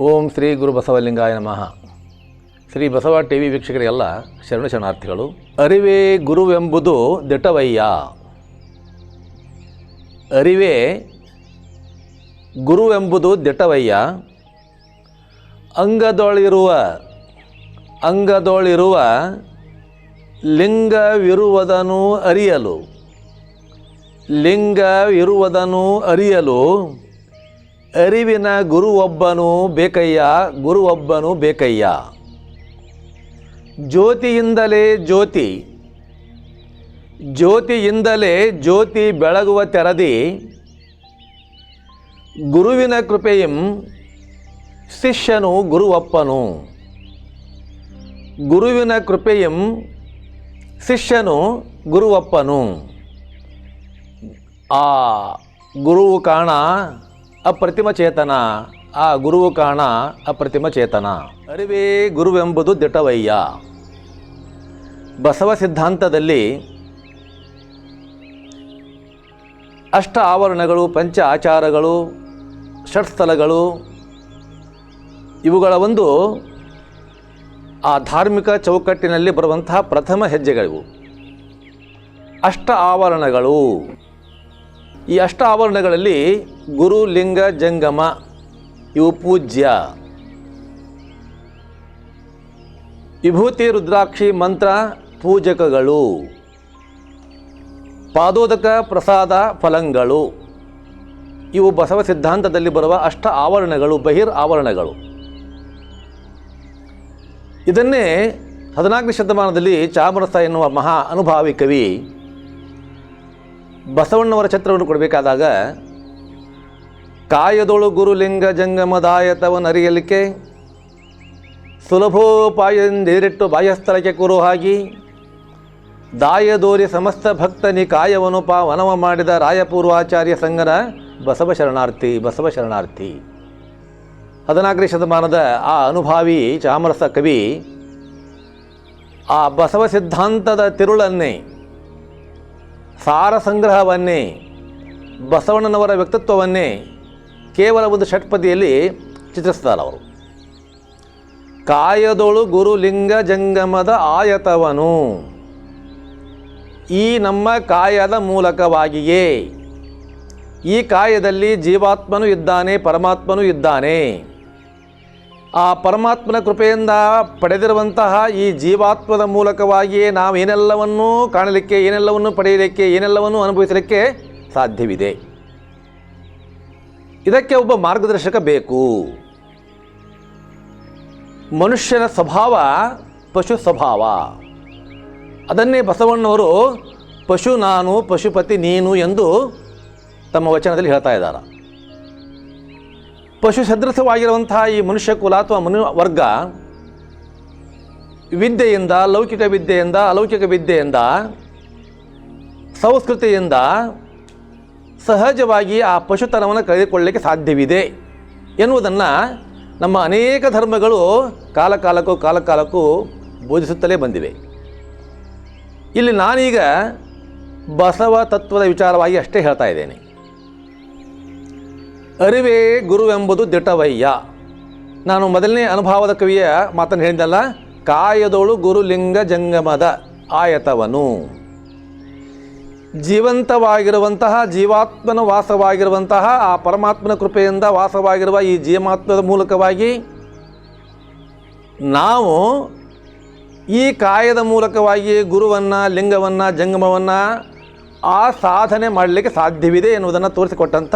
ಓಂ ಶ್ರೀ ಗುರು ಬಸವಲಿಂಗಾಯ ನಮಃ. Shri Basava T V ವೀಕ್ಷಕರಿಗೆಲ್ಲ ಶರಣ ಶರಣಾರ್ಥಿಗಳು, ಅರಿವೇ ಗುರುವೆಂಬುದು ದಿಟವಯ್ಯ. ಅರಿವೇ ಗುರುವೆಂಬುದು ದಿಟವಯ್ಯ. ಅಂಗದೊಳಿರುವ ಅಂಗದೊಳಿರುವ ಲಿಂಗವಿರುವುದನ್ನು ಅರಿಯಲು ಲಿಂಗವಿರುವುದನ್ನು ಅರಿಯಲು ಅರಿವಿನ ಗುರು ಒಬ್ಬನು ಬೇಕಯ್ಯ ಗುರು ಒಬ್ಬನು ಬೇಕಯ್ಯ. ಜ್ಯೋತಿಯಿಂದಲೇ ಜ್ಯೋತಿ ಜ್ಯೋತಿಯಿಂದಲೇ ಜ್ಯೋತಿ ಬೆಳಗುವ ತೆರದಿ, ಗುರುವಿನ ಕೃಪೆಯಂ ಶಿಷ್ಯನು ಗುರುವಪ್ಪನು. ಗುರುವಿನ ಕೃಪೆಯಂ ಶಿಷ್ಯನು ಗುರುವಪ್ಪನು. ಆ ಗುರುವು ಕಾಣ ಅಪ್ರತಿಮ ಚೇತನ, ಆ ಗುರುವು ಕಾಣ ಅಪ್ರತಿಮ ಚೇತನ. ಅರಿವೇ ಗುರುವೆಂಬುದು ದಿಟವಯ್ಯ. ಬಸವ ಸಿದ್ಧಾಂತದಲ್ಲಿ ಅಷ್ಟ ಆವರಣಗಳು, ಪಂಚ ಆಚಾರಗಳು ಷಟ್ಸ್ಥಲಗಳು ಇವುಗಳ ಒಂದು ಆ ಧಾರ್ಮಿಕ ಚೌಕಟ್ಟಿನಲ್ಲಿ ಬರುವಂತಹ ಪ್ರಥಮ ಹೆಜ್ಜೆಗಳಿವು. ಅಷ್ಟ ಆವರಣಗಳು. ಈ ಅಷ್ಟ ಆವರಣಗಳಲ್ಲಿ ಗುರು, ಲಿಂಗ, ಜಂಗಮ ಇವು ಪೂಜ್ಯ. ವಿಭೂತಿ, ರುದ್ರಾಕ್ಷಿ, ಮಂತ್ರ, ಪೂಜಕಗಳು. ಪಾದೋದಕ, ಪ್ರಸಾದ, ಫಲಂಗಳು. ಇವು ಬಸವ ಸಿದ್ಧಾಂತದಲ್ಲಿ ಬರುವ ಅಷ್ಟ ಆವರಣಗಳು, ಬಹಿರ್ ಆವರಣಗಳು. ಇದನ್ನೇ ಹದಿನಾಲ್ಕನೇ ಶತಮಾನದಲ್ಲಿ ಚಾಮರಸ ಎನ್ನುವ ಮಹಾ ಅನುಭಾವಿ ಕವಿ ಬಸವಣ್ಣವರ ಛತ್ರವನ್ನು ಕೊಡಬೇಕಾದಾಗ ಕಾಯದೊಳು ಗುರುಲಿಂಗ ಜಂಗಮದಾಯತವನರಿಯಲಿಕ್ಕೆ ಸುಲಭೋಪಾಯಂದೇರಿಟ್ಟು ಬಾಯಸ್ಥಳಕ್ಕೆ ಕೂರು ಹಾಗಿ ದಾಯದೋರಿ ಸಮಸ್ತ ಭಕ್ತನಿ ಕಾಯವನುಪ ಪಾವನವ ಮಾಡಿದ ರಾಯಪೂರ್ವಾಚಾರ್ಯ ಸಂಗನ ಬಸವ ಶರಣಾರ್ಥಿ ಬಸವ ಶರಣಾರ್ಥಿ. ಹದಿನಾಲ್ಕನೇ ಶತಮಾನದ ಆ ಅನುಭಾವಿ ಚಾಮರಸ ಕವಿ ಆ ಬಸವ ಸಿದ್ಧಾಂತದ ತಿರುಳನ್ನೇ ಸಾರ ಸಂಗ್ರಹವನ್ನೇ, ಬಸವಣ್ಣನವರ ವ್ಯಕ್ತಿತ್ವವನ್ನೇ ಕೇವಲ ಒಂದು ಷಟ್ಪದಿಯಲ್ಲಿ ಚಿತ್ರಿಸ್ತಾರೆ ಅವರು. ಕಾಯದೊಳು ಗುರುಲಿಂಗ ಜಂಗಮದ ಆಯತವನು. ಈ ನಮ್ಮ ಕಾಯದ ಮೂಲಕವಾಗಿಯೇ, ಈ ಕಾಯದಲ್ಲಿ ಜೀವಾತ್ಮನೂ ಇದ್ದಾನೆ, ಪರಮಾತ್ಮನೂ ಇದ್ದಾನೆ. ಆ ಪರಮಾತ್ಮನ ಕೃಪೆಯಿಂದ ಪಡೆದಿರುವಂತಹ ಈ ಜೀವಾತ್ಮದ ಮೂಲಕವಾಗಿಯೇ ನಾವು ಏನೆಲ್ಲವನ್ನೂ ಕಾಣಲಿಕ್ಕೆ, ಏನೆಲ್ಲವನ್ನು ಪಡೆಯಲಿಕ್ಕೆ, ಏನೆಲ್ಲವನ್ನು ಅನುಭವಿಸಲಿಕ್ಕೆ ಸಾಧ್ಯವಿದೆ. ಇದಕ್ಕೆ ಒಬ್ಬ ಮಾರ್ಗದರ್ಶಕ ಬೇಕು. ಮನುಷ್ಯನ ಸ್ವಭಾವ ಪಶು ಸ್ವಭಾವ. ಅದನ್ನೇ ಬಸವಣ್ಣವರು ಪಶು ನಾನು, ಪಶುಪತಿ ನೀನು ಎಂದು ತಮ್ಮ ವಚನದಲ್ಲಿ ಹೇಳ್ತಾ ಇದ್ದಾರೆ. ಪಶು ಸದೃಶವಾಗಿರುವಂತಹ ಈ ಮನುಷ್ಯ ಕುಲ ಅಥವಾ ಮನು ವರ್ಗ ವಿದ್ಯೆಯಿಂದ, ಲೌಕಿಕ ವಿದ್ಯೆಯಿಂದ, ಅಲೌಕಿಕ ವಿದ್ಯೆಯಿಂದ, ಸಂಸ್ಕೃತಿಯಿಂದ ಸಹಜವಾಗಿ ಆ ಪಶುತನವನ್ನು ಕಳೆದುಕೊಳ್ಳಲಿಕ್ಕೆ ಸಾಧ್ಯವಿದೆ ಎನ್ನುವುದನ್ನು ನಮ್ಮ ಅನೇಕ ಧರ್ಮಗಳು ಕಾಲಕಾಲಕ್ಕೂ ಕಾಲಕಾಲಕ್ಕೂ ಬೋಧಿಸುತ್ತಲೇ ಬಂದಿವೆ. ಇಲ್ಲಿ ನಾನೀಗ ಬಸವ ತತ್ವದ ವಿಚಾರವಾಗಿ ಅಷ್ಟೇ ಹೇಳ್ತಾ ಇದ್ದೇನೆ. ಅರಿವೇ ಗುರುವೆಂಬುದು ದಿಟವಯ್ಯ. ನಾನು ಮೊದಲನೇ ಅನುಭವದ ಕವಿಯ ಮಾತನ್ನು ಹೇಳಿದ್ದಲ್ಲ ಕಾಯದೋಳು ಗುರುಲಿಂಗ ಜಂಗಮದ ಆಯತವನು. ಜೀವಂತವಾಗಿರುವಂತಹ, ಜೀವಾತ್ಮನ ವಾಸವಾಗಿರುವಂತಹ, ಆ ಪರಮಾತ್ಮನ ಕೃಪೆಯಿಂದ ವಾಸವಾಗಿರುವ ಈ ಜೀವಾತ್ಮದ ಮೂಲಕವಾಗಿ ನಾವು ಈ ಕಾಯದ ಮೂಲಕವಾಗಿ ಗುರುವನ್ನು, ಲಿಂಗವನ್ನು, ಜಂಗಮವನ್ನು ಆ ಸಾಧನೆ ಮಾಡಲಿಕ್ಕೆ ಸಾಧ್ಯವಿದೆ ಎನ್ನುವುದನ್ನು ತೋರಿಸಿಕೊಟ್ಟಂಥ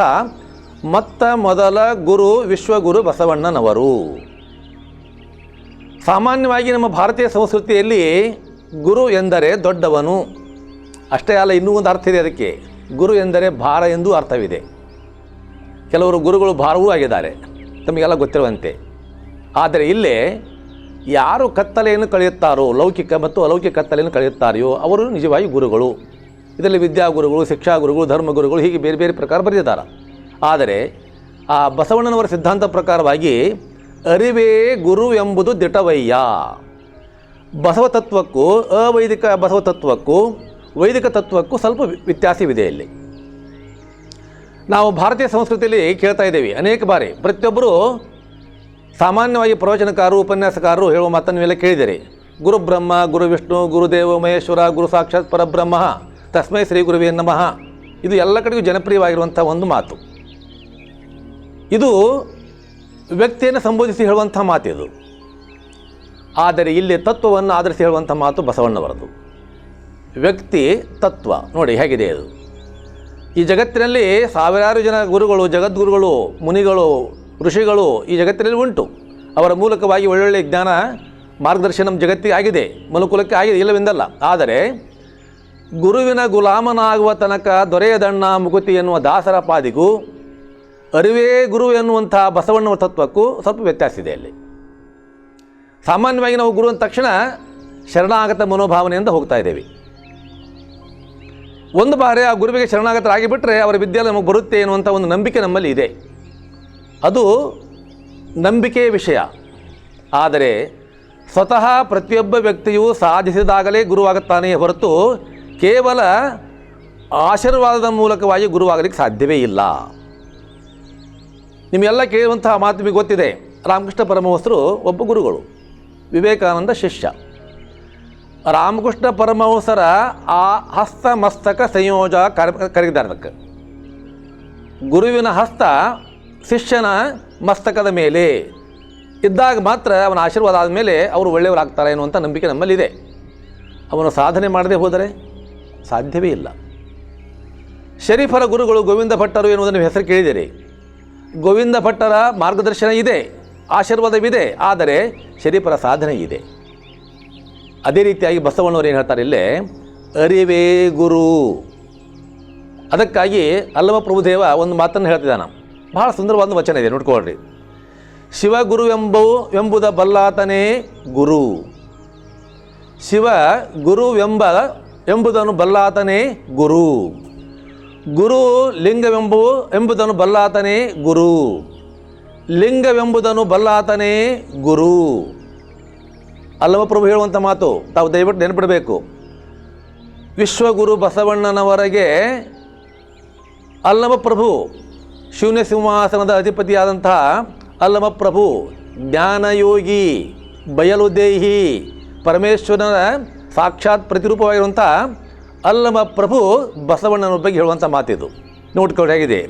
ಮತ್ತ ಮೊದಲ ಗುರು ವಿಶ್ವಗುರು ಬಸವಣ್ಣನವರು. ಸಾಮಾನ್ಯವಾಗಿ ನಮ್ಮ ಭಾರತೀಯ ಸಂಸ್ಕೃತಿಯಲ್ಲಿ ಗುರು ಎಂದರೆ ದೊಡ್ಡವನು. ಅಷ್ಟೇ ಅಲ್ಲ, ಇನ್ನೂ ಒಂದು ಅರ್ಥ ಇದೆ ಅದಕ್ಕೆ. ಗುರು ಎಂದರೆ ಭಾರ ಎಂದೂ ಅರ್ಥವಿದೆ. ಕೆಲವರು ಗುರುಗಳು ಭಾರವೂ ಆಗಿದ್ದಾರೆ. ತಮಗೆಲ್ಲ ಗೊತ್ತಿರುವಂತೆ. ಆದರೆ ಇಲ್ಲೇ ಯಾರು ಕತ್ತಲೆಯನ್ನು ಕಳೆಯುತ್ತಾರೋ, ಲೌಕಿಕ ಮತ್ತು ಅಲೌಕಿಕ ಕತ್ತಲೆಯನ್ನು ಕಳೆಯುತ್ತಾರೆಯೋ, ಅವರು ನಿಜವಾಗಿ ಗುರುಗಳು. ಇದರಲ್ಲಿ ವಿದ್ಯಾಗುರುಗಳು ಶಿಕ್ಷಾ ಗುರುಗಳು ಧರ್ಮಗುರುಗಳು ಹೀಗೆ ಬೇರೆ ಬೇರೆ ಪ್ರಕಾರ ಬರೆದಿದ್ದಾರೆ. ಆದರೆ ಆ ಬಸವಣ್ಣನವರ ಸಿದ್ಧಾಂತ ಪ್ರಕಾರವಾಗಿ ಅರಿವೇ ಗುರು ಎಂಬುದು ದಿಟವಯ್ಯ. ಬಸವ ತತ್ವಕ್ಕೂ ಅವೈದಿಕ ಬಸವ ತತ್ವಕ್ಕೂ ವೈದಿಕ ತತ್ವಕ್ಕೂ ಸ್ವಲ್ಪ ವ್ಯತ್ಯಾಸವಿದೆ ಇಲ್ಲಿ. ನಾವು ಭಾರತೀಯ ಸಂಸ್ಕೃತಿಯಲ್ಲಿ ಕೇಳ್ತಾ ಇದ್ದೇವೆ ಅನೇಕ ಬಾರಿ. ಪ್ರತಿಯೊಬ್ಬರು ಸಾಮಾನ್ಯವಾಗಿ ಪ್ರವಚನಕಾರರು, ಉಪನ್ಯಾಸಕಾರರು ಹೇಳುವ ಮಾತನ್ನು ಎಲ್ಲ ಕೇಳಿದಿರಿ ಗುರುಬ್ರಹ್ಮ ಗುರು ವಿಷ್ಣು ಗುರುದೇವ ಮಹೇಶ್ವರ, ಗುರು ಸಾಕ್ಷಾತ್ ಪರಬ್ರಹ್ಮ, ತಸ್ಮೈ ಶ್ರೀ ಗುರುವೇ ನಮಃ. ಇದು ಎಲ್ಲ ಕಡೆಗೂ ಜನಪ್ರಿಯವಾಗಿರುವಂಥ ಒಂದು ಮಾತು. ಇದು ವ್ಯಕ್ತಿಯನ್ನು ಸಂಬೋಧಿಸಿ ಹೇಳುವಂಥ ಮಾತಿದು ಆದರೆ ಇಲ್ಲಿ ತತ್ವವನ್ನು ಆಧರಿಸಿ ಹೇಳುವಂಥ ಮಾತು ಬಸವಣ್ಣವರದು. ವ್ಯಕ್ತಿ ತತ್ವ, ನೋಡಿ ಹೇಗಿದೆ ಅದು ಈ ಜಗತ್ತಿನಲ್ಲಿ ಸಾವಿರಾರು ಜನ ಗುರುಗಳು, ಜಗದ್ಗುರುಗಳು, ಮುನಿಗಳು, ಋಷಿಗಳು ಈ ಜಗತ್ತಿನಲ್ಲಿ ಉಂಟು. ಅವರ ಮೂಲಕವಾಗಿ ಒಳ್ಳೊಳ್ಳೆ ಜ್ಞಾನ ಮಾರ್ಗದರ್ಶನ ಜಗತ್ತಿಗೆ ಆಗಿದೆ, ಮನುಕುಲಕ್ಕೆ ಆಗಿದೆ, ಇಲ್ಲವೆಂದಲ್ಲ. ಆದರೆ ಗುರುವಿನ ಗುಲಾಮನಾಗುವ ತನಕ ದೊರೆಯದಣ್ಣ ಮುಗುತಿ ಎನ್ನುವ ದಾಸರ ಪಾದಿಗೂ ಅರಿವೇ ಗುರು ಎನ್ನುವಂತಹ ಬಸವಣ್ಣವ ತತ್ವಕ್ಕೂ ಸ್ವಲ್ಪ ವ್ಯತ್ಯಾಸ ಇದೆ ಅಲ್ಲಿ. ಸಾಮಾನ್ಯವಾಗಿ ನಾವು ಗುರು ಅಂದ ತಕ್ಷಣ ಶರಣಾಗತ ಮನೋಭಾವನೆಯಿಂದ ಹೋಗ್ತಾ ಇದ್ದೇವೆ. ಒಂದು ಬಾರಿ ಆ ಗುರುವಿಗೆ ಶರಣಾಗತರಾಗಿ ಬಿಟ್ಟರೆ ಅವರ ವಿದ್ಯೆ ನಮಗೆ ಬರುತ್ತೆ ಎನ್ನುವಂಥ ಒಂದು ನಂಬಿಕೆ ನಮ್ಮಲ್ಲಿ ಇದೆ. ಅದು ನಂಬಿಕೆಯ ವಿಷಯ. ಆದರೆ ಸ್ವತಃ ಪ್ರತಿಯೊಬ್ಬ ವ್ಯಕ್ತಿಯು ಸಾಧಿಸಿದಾಗಲೇ ಗುರುವಾಗುತ್ತಾನೆಯೇ ಹೊರತು ಕೇವಲ ಆಶೀರ್ವಾದದ ಮೂಲಕವಾಗಿ ಗುರುವಾಗಲಿಕ್ಕೆ ಸಾಧ್ಯವೇ ಇಲ್ಲ. ನಿಮಗೆಲ್ಲ ಕೇಳುವಂತಹ ಮಾತು ನಿಮಗೆ ಗೊತ್ತಿದೆ. ರಾಮಕೃಷ್ಣ ಪರಮಹಂಸರು ಒಬ್ಬ ಗುರುಗಳು, ವಿವೇಕಾನಂದ ಶಿಷ್ಯ. ರಾಮಕೃಷ್ಣ ಪರಮಹಂಸರ ಆ ಹಸ್ತ ಮಸ್ತಕ ಸಂಯೋಜ ಕರ ಕರಗಿದ್ದಾರೆ ಅದಕ್ಕೆ. ಗುರುವಿನ ಹಸ್ತ ಶಿಷ್ಯನ ಮಸ್ತಕದ ಮೇಲೆ ಇದ್ದಾಗ ಮಾತ್ರ ಅವನ ಆಶೀರ್ವಾದ ಆದಮೇಲೆ ಅವರು ಒಳ್ಳೆಯವರಾಗ್ತಾರೆ ಎನ್ನುವಂಥ ನಂಬಿಕೆ ನಮ್ಮಲ್ಲಿದೆ. ಅವನು ಸಾಧನೆ ಮಾಡದೆ ಹೋದರೆ ಸಾಧ್ಯವೇ ಇಲ್ಲ. ಶರೀಫರ ಗುರುಗಳು ಗೋವಿಂದ ಭಟ್ಟರು ಎನ್ನುವುದನ್ನು ನೀವು ಹೆಸರು ಕೇಳಿದಿರಿ ಗೋವಿಂದ ಭಟ್ಟರ ಮಾರ್ಗದರ್ಶನ ಇದೆ, ಆಶೀರ್ವಾದವಿದೆ, ಆದರೆ ಶರೀಫರ ಸಾಧನೆ ಇದೆ. ಅದೇ ರೀತಿಯಾಗಿ ಬಸವಣ್ಣವರು ಏನು ಹೇಳ್ತಾರೆ ಇಲ್ಲೇ, ಅರಿವೇ ಗುರು. ಅದಕ್ಕಾಗಿ ಅಲ್ಲಮ ಪ್ರಭುದೇವ ಒಂದು ಮಾತನ್ನು ಹೇಳ್ತಿದ್ದಾನೆ. ಬಹಳ ಸುಂದರವಾದ ವಚನ ಇದೆ ನೋಡ್ಕೊಳ್ರಿ ಶಿವಗುರು ಎಂಬವು ಎಂಬುದ ಬಲ್ಲಾತನೇ ಗುರು. ಶಿವ ಗುರುವೆಂಬ ಎಂಬುದನ್ನು ಬಲ್ಲಾತನೇ ಗುರು. ಗುರು ಲಿಂಗವೆಂಬು ಎಂಬುದನ್ನು ಬಲ್ಲಾತನೇ ಗುರು. ಲಿಂಗವೆಂಬುದನ್ನು ಬಲ್ಲಾತನೇ ಗುರು. ಅಲ್ಲವ ಪ್ರಭು ಹೇಳುವಂಥ ಮಾತು, ತಾವು ದಯವಿಟ್ಟು ನೆನಪಿಡಬೇಕು. ವಿಶ್ವಗುರು ಬಸವಣ್ಣನವರೆಗೆ ಅಲ್ಲಮ ಪ್ರಭು ಶೂನ್ಯ ಸಿಂಹಾಸನದ ಅಧಿಪತಿಯಾದಂತಹ ಅಲ್ಲಮ ಪ್ರಭು ಜ್ಞಾನಯೋಗಿ ಬಯಲುದೇಹಿ ಪರಮೇಶ್ವರನ ಸಾಕ್ಷಾತ್ ಪ್ರತಿರೂಪವಾಗಿರುವಂಥ ಅಲ್ಲಮ ಪ್ರಭು ಬಸವಣ್ಣನ ಬಗ್ಗೆ ಹೇಳುವಂಥ ಮಾತಿದು. ನೋಡ್ಕೊಂಡು ಹೇಗಿದೆ.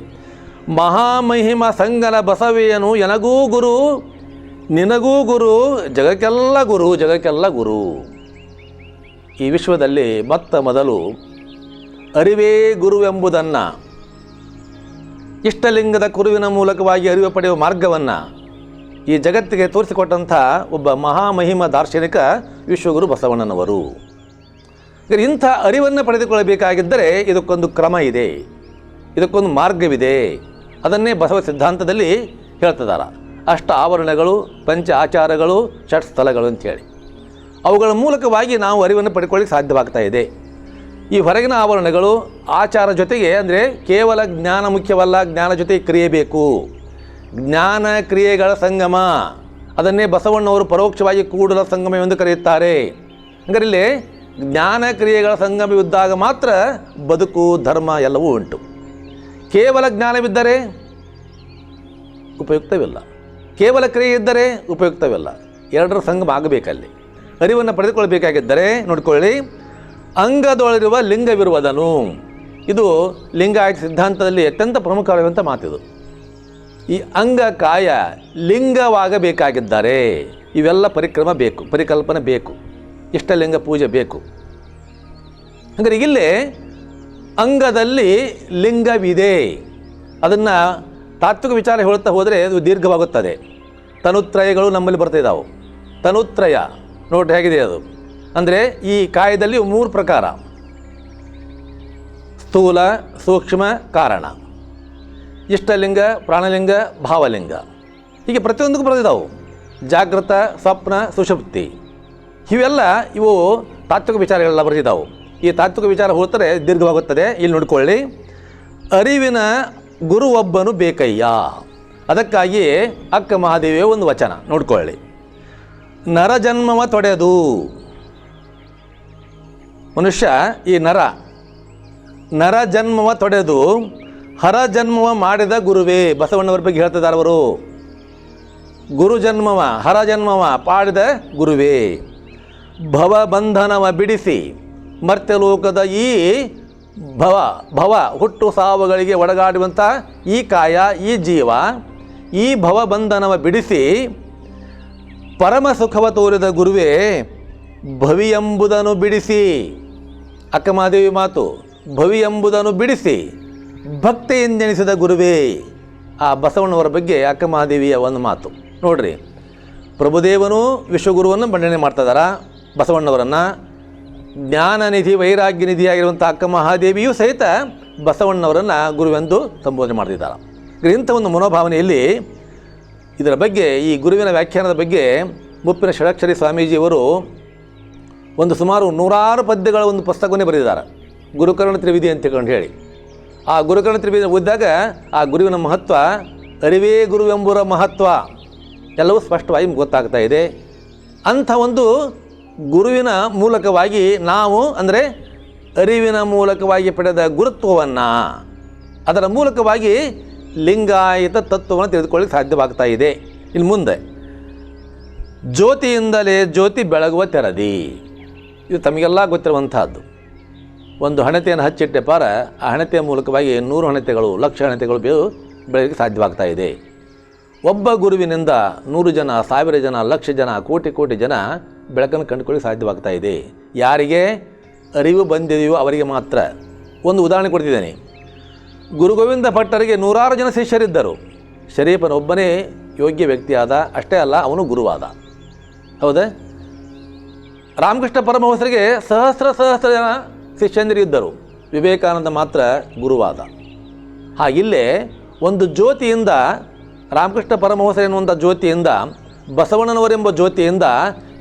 ಮಹಾಮಹಿಮ ಸಂಗನ ಬಸವೆಯನು ಎನಗೂ ಗುರು, ನಿನಗೂ ಗುರು, ಜಗಕ್ಕೆಲ್ಲ ಗುರು ಜಗಕ್ಕೆಲ್ಲ ಗುರು. ಈ ವಿಶ್ವದಲ್ಲಿ ಮತ್ತ ಮೊದಲು ಅರಿವೇ ಗುರುವೆಂಬುದನ್ನು ಇಷ್ಟಲಿಂಗದ ಕುರುವಿನ ಮೂಲಕವಾಗಿ ಅರಿವು ಪಡೆಯುವ ಮಾರ್ಗವನ್ನು ಈ ಜಗತ್ತಿಗೆ ತೋರಿಸಿಕೊಟ್ಟಂಥ ಒಬ್ಬ ಮಹಾಮಹಿಮ ದಾರ್ಶನಿಕ ವಿಶ್ವಗುರು ಬಸವಣ್ಣನವರು. ಇಂಥ ಅರಿವನ್ನು ಪಡೆದುಕೊಳ್ಳಬೇಕಾಗಿದ್ದರೆ ಇದಕ್ಕೊಂದು ಕ್ರಮ ಇದೆ. ಇದಕ್ಕೊಂದು ಮಾರ್ಗವಿದೆ. ಅದನ್ನೇ ಬಸವ ಸಿದ್ಧಾಂತದಲ್ಲಿ ಹೇಳ್ತಿದ್ದಾರೆ. ಅಷ್ಟ ಆವರಣಗಳು, ಪಂಚ ಆಚಾರಗಳು, ಷಟ್ ಸ್ಥಳಗಳು ಅಂಥೇಳಿ. ಅವುಗಳ ಮೂಲಕವಾಗಿ ನಾವು ಅರಿವನ್ನು ಪಡ್ಕೊಳ್ಳಿಕ್ಕೆ ಸಾಧ್ಯವಾಗ್ತಾ ಇದೆ. ಈ ಹೊರಗಿನ ಆವರಣಗಳು ಆಚಾರ ಜೊತೆಗೆ ಅಂದರೆ ಕೇವಲ ಜ್ಞಾನ ಮುಖ್ಯವಲ್ಲ, ಜ್ಞಾನ ಜೊತೆಗೆ ಕ್ರಿಯೆ ಬೇಕು ಜ್ಞಾನ ಕ್ರಿಯೆಗಳ ಸಂಗಮ. ಅದನ್ನೇ ಬಸವಣ್ಣವರು ಪರೋಕ್ಷವಾಗಿ ಕೂಡಲ ಸಂಗಮ ಎಂದು ಕರೆಯುತ್ತಾರೆ. ಹಂಗಾರೆ ಇಲ್ಲಿ ಜ್ಞಾನ ಕ್ರಿಯೆಗಳ ಸಂಗಮವಿದ್ದಾಗ ಮಾತ್ರ ಬದುಕು, ಧರ್ಮ ಎಲ್ಲವೂ ಉಂಟು. ಕೇವಲ ಜ್ಞಾನವಿದ್ದರೆ ಉಪಯುಕ್ತವಿಲ್ಲ. ಕೇವಲ ಕ್ರಿಯೆ ಇದ್ದರೆ ಉಪಯುಕ್ತವಿಲ್ಲ. ಎರಡರ ಸಂಗಮ ಆಗಬೇಕಲ್ಲಿ. ಅರಿವನ್ನು ಪಡೆದುಕೊಳ್ಬೇಕಾಗಿದ್ದರೆ ನೋಡಿಕೊಳ್ಳಿ. ಅಂಗದೊಳಗಿರುವ ಲಿಂಗವಿರುವುದನು. ಇದು ಲಿಂಗಾಯತ ಸಿದ್ಧಾಂತದಲ್ಲಿ ಅತ್ಯಂತ ಪ್ರಮುಖವಾದಂಥ ಮಾತಿದು. ಈ ಅಂಗಕಾಯ ಲಿಂಗವಾಗಬೇಕಾಗಿದ್ದರೆ ಇವೆಲ್ಲ ಪರಿಕ್ರಮ ಬೇಕು, ಪರಿಕಲ್ಪನೆ ಬೇಕು. ಇಷ್ಟಲಿಂಗ ಪೂಜೆ ಬೇಕು. ಹಾಗಾದ್ರೆ ಇಲ್ಲಿ ಅಂಗದಲ್ಲಿ ಲಿಂಗವಿದೆ. ಅದನ್ನು ತಾತ್ವಿಕ ವಿಚಾರ ಹೇಳ್ತಾ ಹೋದರೆ ಅದು ದೀರ್ಘವಾಗುತ್ತದೆ. ತನುತ್ರಯಗಳು ನಮ್ಮಲ್ಲಿ ಬರ್ತಿದ್ದಾವೆ ತನುತ್ರಯ ನೋಡಿ ಹೇಗಿದೆ ಅದು. ಅಂದರೆ ಈ ಕಾಯದಲ್ಲಿ ಮೂರು ಪ್ರಕಾರ. ಸ್ಥೂಲ, ಸೂಕ್ಷ್ಮ, ಕಾರಣ. ಇಷ್ಟಲಿಂಗ, ಪ್ರಾಣಲಿಂಗ, ಭಾವಲಿಂಗ. ಹೀಗೆ ಪ್ರತಿಯೊಂದಕ್ಕೂ ಬರೆದಿದ್ದಾವೆ ಜಾಗೃತ ಸ್ವಪ್ನ ಸುಷುಪ್ತಿ ಇವೆಲ್ಲ ಇವು ತಾತ್ವಿಕ ವಿಚಾರಗಳೆಲ್ಲ ಬರೆದಿದ್ದಾವೆ. ಈ ತಾತ್ವಿಕ ವಿಚಾರ ಹೋದರೆ ದೀರ್ಘವಾಗುತ್ತದೆ. ಇಲ್ಲಿ ನೋಡಿಕೊಳ್ಳಿ. ಅರಿವಿನ ಗುರು ಒಬ್ಬನು ಬೇಕಯ್ಯ. ಅದಕ್ಕಾಗಿ ಅಕ್ಕ ಮಹಾದೇವಿಯ ಒಂದು ವಚನ. ನೋಡ್ಕೊಳ್ಳಿ. ನರಜನ್ಮವ ತೊಡೆದು. ಮನುಷ್ಯ, ಈ ನರ. ನರ ಜನ್ಮವ ತೊಡೆದು, ಹರ ಜನ್ಮವ ಮಾಡಿದ ಗುರುವೇ. ಬಸವಣ್ಣವರ ಬಗ್ಗೆ ಹೇಳ್ತಿದ್ದಾರೆ ಅವರು. ಹರ ಜನ್ಮವ ಪಾಡಿದ ಗುರುವೇ. ಭವ ಬಂಧನವ ಬಿಡಿಸಿ ಮರ್ತ್ಯಲೋಕದ ಈ ಭವ ಭವ ಹುಟ್ಟು ಸಾವುಗಳಿಗೆ ಒಳಗಾಡುವಂಥ ಈ ಕಾಯ, ಈ ಜೀವ, ಈ ಭವಬಂಧನವ ಬಿಡಿಸಿ ಪರಮ ಸುಖವ ತೋರಿದ ಗುರುವೇ ಭವಿ ಎಂಬುದನ್ನು ಬಿಡಿಸಿ ಅಕ್ಕಮಾದೇವಿ ಮಾತು ಭವಿ ಎಂಬುದನ್ನು ಬಿಡಿಸಿ ಭಕ್ತಿಯಿಂದೆನಿಸಿದ ಗುರುವೇ. ಆ ಬಸವಣ್ಣವರ ಬಗ್ಗೆ ಅಕ್ಕಮಹಾದೇವಿಯ ಒಂದು ಮಾತು. ನೋಡ್ರಿ, ಪ್ರಭುದೇವನು ವಿಶ್ವಗುರುವನ್ನು ಮಂಡನೆ ಮಾಡ್ತಿದಾರ ಬಸವಣ್ಣವರನ್ನು ಜ್ಞಾನನಿಧಿ ವೈರಾಗ್ಯ ನಿಧಿಯಾಗಿರುವಂಥ ಅಕ್ಕ ಮಹಾದೇವಿಯೂ ಸಹಿತ ಬಸವಣ್ಣವರನ್ನು ಗುರುವೆಂದು ಸಂಬೋಧನೆ ಮಾಡಿದ್ದಾರೆ ಇಂಥ ಒಂದು ಮನೋಭಾವನೆಯಲ್ಲಿ ಇದರ ಬಗ್ಗೆ ಈ ಗುರುವಿನ ವ್ಯಾಖ್ಯಾನದ ಬಗ್ಗೆ ಮುಪ್ಪಿನ ಷಡಕ್ಷರಿ ಸ್ವಾಮೀಜಿಯವರು ಒಂದು ಸುಮಾರು ನೂರಾರು ಪದ್ಯಗಳ ಒಂದು ಪುಸ್ತಕವನ್ನೇ ಬರೆದಿದ್ದಾರೆ. ಗುರುಕರ್ಣ ತ್ರಿವಿಧಿ ಅಂತ ತಿಳ್ಕೊಂಡು ಹೇಳಿ. ಆ ಗುರುಕರ್ಣ ತ್ರಿವಿಧಿ ಓದಿದಾಗ ಆ ಗುರುವಿನ ಮಹತ್ವ, ಅರಿವೇ ಗುರುವೆಂಬುರ ಮಹತ್ವ, ಎಲ್ಲವೂ ಸ್ಪಷ್ಟವಾಗಿ ಗೊತ್ತಾಗ್ತಾ ಇದೆ. ಅಂಥ ಒಂದು ಗುರುವಿನ ಮೂಲಕವಾಗಿ ನಾವು, ಅಂದರೆ ಅರಿವಿನ ಮೂಲಕವಾಗಿ ಪಡೆದ ಗುರುತ್ವವನ್ನು, ಅದರ ಮೂಲಕವಾಗಿ ಲಿಂಗಾಯತ ತತ್ವವನ್ನು ತಿಳಿದುಕೊಳ್ಳಿಕ್ಕೆ ಸಾಧ್ಯವಾಗ್ತಾ ಇದೆ. ಇನ್ನು ಮುಂದೆ, ಜ್ಯೋತಿಯಿಂದಲೇ ಜ್ಯೋತಿ ಬೆಳಗುವ ತೆರದಿ. ಇದು ತಮಗೆಲ್ಲ ಗೊತ್ತಿರುವಂತಹದ್ದು. ಒಂದು ಹಣತೆಯನ್ನು ಹಚ್ಚಿಟ್ಟೆ ಪಾರ, ಆ ಹಣತೆಯ ಮೂಲಕವಾಗಿ ನೂರು ಹಣತೆಗಳು, ಲಕ್ಷ ಹಣತೆಗಳು ಬೆಳಗ್ಗೆ ಸಾಧ್ಯವಾಗ್ತಾ ಇದೆ. ಒಬ್ಬ ಗುರುವಿನಿಂದ ನೂರು ಜನ, ಸಾವಿರ ಜನ, ಲಕ್ಷ ಜನ, ಕೋಟಿ ಕೋಟಿ ಜನ ಬೆಳಕನ್ನು ಕಂಡುಕೊಳ್ಳಿ ಸಾಧ್ಯವಾಗ್ತಾ ಇದೆ. ಯಾರಿಗೆ? ಅರಿವು ಬಂದಿದೆಯೋ ಅವರಿಗೆ ಮಾತ್ರ. ಒಂದು ಉದಾಹರಣೆ ಕೊಡ್ತಿದ್ದೇನೆ. ಗುರು ಗೋವಿಂದ ಭಟ್ಟರಿಗೆ ನೂರಾರು ಜನ ಶಿಷ್ಯರಿದ್ದರು. ಶರೀಫನೊಬ್ಬನೇ ಯೋಗ್ಯ ವ್ಯಕ್ತಿಯಾದ, ಅಷ್ಟೇ ಅಲ್ಲ, ಅವನು ಗುರುವಾದ. ಹೌದಾ? ರಾಮಕೃಷ್ಣ ಪರಮಹಂಸರಿಗೆ ಸಹಸ್ರ ಸಹಸ್ರ ಜನ ಶಿಷ್ಯಂದಿರಿದ್ದರು ವಿವೇಕಾನಂದ ಮಾತ್ರ ಗುರುವಾದ. ಹಾಗಿಲ್ಲೇ ಒಂದು ಜ್ಯೋತಿಯಿಂದ, ರಾಮಕೃಷ್ಣ ಪರಮಹಂಸ ಎನ್ನುವಂಥ ಜ್ಯೋತಿಯಿಂದ ಬಸವಣ್ಣನವರೆಂಬ ಜ್ಯೋತಿಯಿಂದ